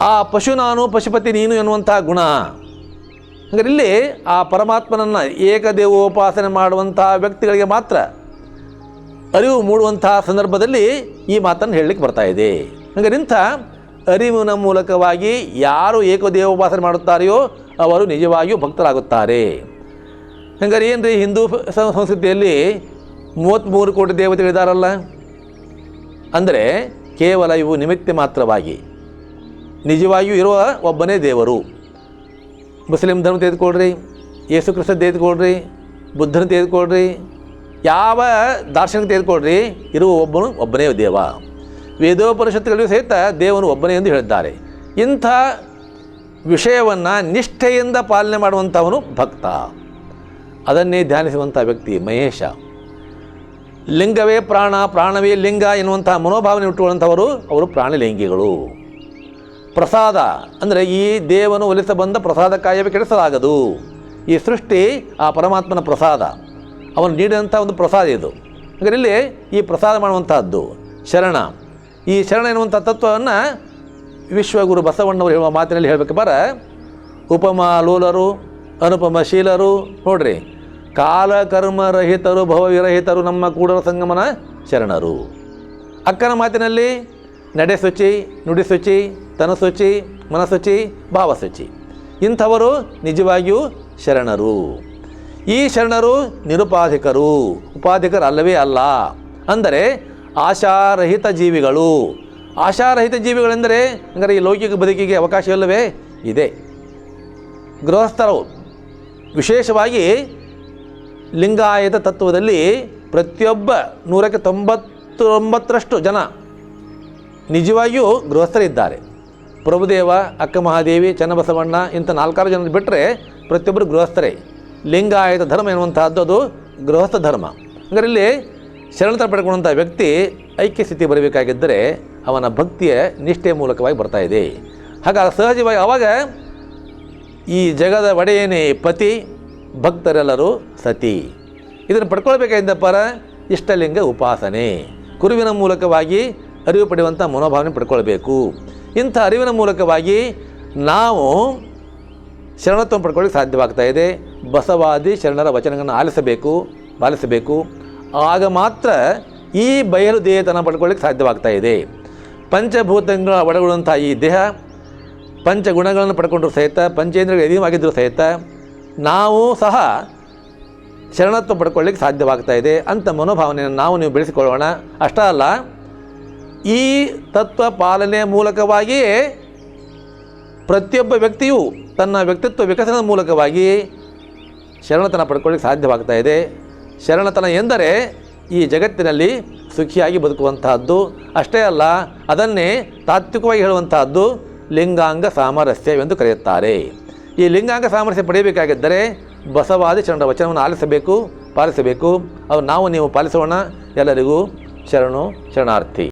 ಆ ಪಶು ನಾನು, ಪಶುಪತಿ ನೀನು ಎನ್ನುವಂಥ ಗುಣ. ಹಾಗಾದ್ರೆ ಇಲ್ಲಿ ಆ ಪರಮಾತ್ಮನನ್ನು ಏಕದೇವೋಪಾಸನೆ ಮಾಡುವಂಥ ವ್ಯಕ್ತಿಗಳಿಗೆ ಮಾತ್ರ ಅರಿವು ಮೂಡುವಂತಹ ಸಂದರ್ಭದಲ್ಲಿ ಈ ಮಾತನ್ನು ಹೇಳಲಿಕ್ಕೆ ಬರ್ತಾ ಇದೆ. ಹಾಗಾದ್ರೆ ಇಂಥ ಅರಿವಿನ ಮೂಲಕವಾಗಿ ಯಾರು ಏಕದೇವೋಪಾಸನೆ ಮಾಡುತ್ತಾರೆಯೋ ಅವರು ನಿಜವಾಗಿಯೂ ಭಕ್ತರಾಗುತ್ತಾರೆ. ಹಂಗಾರೆ ಏನು ರೀ ಹಿಂದೂ ಸಂಸ್ಕೃತಿಯಲ್ಲಿ ಮೂವತ್ತ್ಮೂರು ಕೋಟಿ ದೇವತೆಗಳಿದ್ದಾರಲ್ಲ ಅಂದರೆ ಕೇವಲ ಇವು ನಿಮಿತ್ತ ಮಾತ್ರವಾಗಿ. ನಿಜವಾಗಿಯೂ ಇರುವ ಒಬ್ಬನೇ ದೇವರು. ಮುಸ್ಲಿಂ ಧರ್ಮ ತೆಗೆದುಕೊಳ್ರಿ ಯೇಸು ಕ್ರಿಸ್ತ ಬುದ್ಧನ ತೆಗೆದುಕೊಳ್ರಿ ಯಾವ ದಾರ್ಶನಿಕ ತೆಗೆದುಕೊಳ್ಳ್ರಿ? ಇರುವ ಒಬ್ಬನು ಒಬ್ಬನೇ ದೇವ. ವೇದೋಪನಿಷತ್ತುಗಳಿಗೂ ಸಹಿತ ದೇವನು ಒಬ್ಬನೇ ಎಂದು ಹೇಳಿದ್ದಾರೆ. ಇಂಥ ವಿಷಯವನ್ನು ನಿಷ್ಠೆಯಿಂದ ಪಾಲನೆ ಮಾಡುವಂಥವನು ಭಕ್ತ. ಅದನ್ನೇ ಧ್ಯಾನಿಸುವಂಥ ವ್ಯಕ್ತಿ ಮಹೇಶ. ಲಿಂಗವೇ ಪ್ರಾಣ, ಪ್ರಾಣವೇ ಲಿಂಗ ಎನ್ನುವಂತಹ ಮನೋಭಾವನೆ ಇಟ್ಟುಕೊಳ್ಳುವಂಥವರು ಅವರು ಪ್ರಾಣಲಿಂಗಿಗಳು. ಪ್ರಸಾದ, ಅಂದರೆ ಈ ದೇವನು ಒಲಿಸ ಬಂದ ಪ್ರಸಾದ ಕಾಯವೇ ಕೆಡಿಸಲಾಗದು. ಈ ಸೃಷ್ಟಿ ಆ ಪರಮಾತ್ಮನ ಪ್ರಸಾದ. ಅವನು ನೀಡಿದಂಥ ಒಂದು ಪ್ರಸಾದ ಇದು. ಹಾಗಾದ್ರೆ ಇಲ್ಲಿ ಈ ಪ್ರಸಾದ ಮಾಡುವಂತಹದ್ದು ಶರಣ. ಈ ಶರಣ ಎನ್ನುವಂಥ ತತ್ವವನ್ನು ವಿಶ್ವಗುರು ಬಸವಣ್ಣವರು ಹೇಳುವ ಮಾತಿನಲ್ಲಿ ಹೇಳಬೇಕು. ಬರ, ಉಪಮ ಲೋಲರು ಅನುಪಮ ಶೀಲರು ನೋಡ್ರಿ ಕಾಲ ಕರ್ಮ ರಹಿತರು ಭವವಿರಹಿತರು ನಮ್ಮ ಕೂಡಲ ಸಂಗಮನ ಶರಣರು. ಅಕ್ಕನ ಮಾತಿನಲ್ಲಿ ನಡೆ ಶುಚಿ ನುಡಿ ಶುಚಿ ಭಾವಸುಚಿ. ಇಂಥವರು ನಿಜವಾಗಿಯೂ ಶರಣರು. ಈ ಶರಣರು ನಿರುಪಾಧಿಕರು. ಉಪಾಧಿಕರು ಅಲ್ಲವೇ ಅಲ್ಲ. ಅಂದರೆ ಆಶಾರಹಿತ ಜೀವಿಗಳು. ಆಶಾರಹಿತ ಜೀವಿಗಳೆಂದರೆ ಅಂದರೆ ಈ ಲೌಕಿಕ ಬದುಕಿಗೆ ಅವಕಾಶವಿಲ್ಲವೇ? ಇದೆ. ಗೃಹಸ್ಥರು ವಿಶೇಷವಾಗಿ ಲಿಂಗಾಯತ ತತ್ವದಲ್ಲಿ ಪ್ರತಿಯೊಬ್ಬ ನೂರಕ್ಕೆ ತೊಂಬತ್ತೊಂಬತ್ತರಷ್ಟು ಜನ ನಿಜವಾಗಿಯೂ ಗೃಹಸ್ಥರಿದ್ದಾರೆ. ಪ್ರಭುದೇವ ಅಕ್ಕ ಮಹಾದೇವಿ ಚನ್ನಬಸವಣ್ಣ ಇಂಥ ನಾಲ್ಕಾರು ಜನ ಬಿಟ್ಟರೆ ಪ್ರತಿಯೊಬ್ಬರು ಗೃಹಸ್ಥರೇ. ಲಿಂಗಾಯತ ಧರ್ಮ ಎನ್ನುವಂಥದ್ದು ಅದು ಗೃಹಸ್ಥ ಧರ್ಮ. ಅಂದರೆ ಇಲ್ಲಿ ಶರಣತ ಪಡ್ಕೊಂಡಂಥ ವ್ಯಕ್ತಿ ಐಕ್ಯ ಸ್ಥಿತಿ ಬರಬೇಕಾಗಿದ್ದರೆ ಅವನ ಭಕ್ತಿಯ ನಿಷ್ಠೆ ಮೂಲಕವಾಗಿ ಬರ್ತಾ ಇದೆ. ಹಾಗಾಗಿ ಸಹಜವಾಗಿ ಆವಾಗ ಈ ಜಗದ ಒಡೆಯನೇ ಪತಿ, ಭಕ್ತರೆಲ್ಲರೂ ಸತಿ. ಇದನ್ನು ಪಡ್ಕೊಳ್ಬೇಕಾಗಿದ್ದ ಪರ ಇಷ್ಟಲಿಂಗ ಉಪಾಸನೆ. ಕುರುವಿನ ಮೂಲಕವಾಗಿ ಅರಿವು ಪಡೆಯುವಂಥ ಮನೋಭಾವನೆ ಪಡ್ಕೊಳ್ಬೇಕು. ಇಂಥ ಅರಿವಿನ ಮೂಲಕವಾಗಿ ನಾವು ಶರಣತ್ವ ಪಡ್ಕೊಳ್ಳಿಕ್ಕೆ ಸಾಧ್ಯವಾಗ್ತಾ ಇದೆ. ಬಸವಾದಿ ಶರಣರ ವಚನಗಳನ್ನು ಆಲಿಸಬೇಕು, ಪಾಲಿಸಬೇಕು. ಆಗ ಮಾತ್ರ ಈ ಬಯಲು ದೇಹತನ ಪಡ್ಕೊಳ್ಳಿಕ್ಕೆ ಸಾಧ್ಯವಾಗ್ತಾ ಇದೆ. ಪಂಚಭೂತಗಳ ಒಳಗೊಳ್ಳುವಂಥ ಈ ದೇಹ, ಪಂಚಗುಣಗಳನ್ನು ಪಡ್ಕೊಂಡ್ರೂ ಸಹಿತ ಪಂಚೇಂದ್ರಗಳು ಅಧೀನವಾಗಿದ್ದರೂ ಸಹಿತ, ನಾವು ಸಹ ಶರಣತ್ವ ಪಡ್ಕೊಳ್ಳಿಕ್ಕೆ ಸಾಧ್ಯವಾಗ್ತಾ ಇದೆ ಅಂತ ಮನೋಭಾವನೆಯನ್ನು ನಾವು ನೀವು ಬೆಳೆಸಿಕೊಳ್ಳೋಣ. ಅಷ್ಟೇ ಅಲ್ಲ, ಈ ತತ್ವ ಪಾಲನೆಯ ಮೂಲಕವಾಗಿಯೇ ಪ್ರತಿಯೊಬ್ಬ ವ್ಯಕ್ತಿಯು ತನ್ನ ವ್ಯಕ್ತಿತ್ವ ವಿಕಸನದ ಮೂಲಕವಾಗಿ ಶರಣತನ ಪಡ್ಕೊಳ್ಳಿಕ್ಕೆ ಸಾಧ್ಯವಾಗ್ತಾ ಇದೆ. ಶರಣತನ ಎಂದರೆ ಈ ಜಗತ್ತಿನಲ್ಲಿ ಸುಖಿಯಾಗಿ ಬದುಕುವಂತಹದ್ದು. ಅಷ್ಟೇ ಅಲ್ಲ, ಅದನ್ನೇ ತಾತ್ವಿಕವಾಗಿ ಹೇಳುವಂತಹದ್ದು ಲಿಂಗಾಂಗ ಸಾಮರಸ್ಯವೆಂದು ಕರೆಯುತ್ತಾರೆ. ಈ ಲಿಂಗಾಂಗ ಸಾಮರಸ್ಯ ಪಡೆಯಬೇಕಾಗಿದ್ದರೆ ಬಸವಾದಿ ಶರಣರ ವಚನವನ್ನು ಆಲಿಸಬೇಕು, ಪಾಲಿಸಬೇಕು. ಅವು ನಾವು, ನೀವು ಪಾಲಿಸೋಣ. ಎಲ್ಲರಿಗೂ ಶರಣು ಶರಣಾರ್ಥಿ.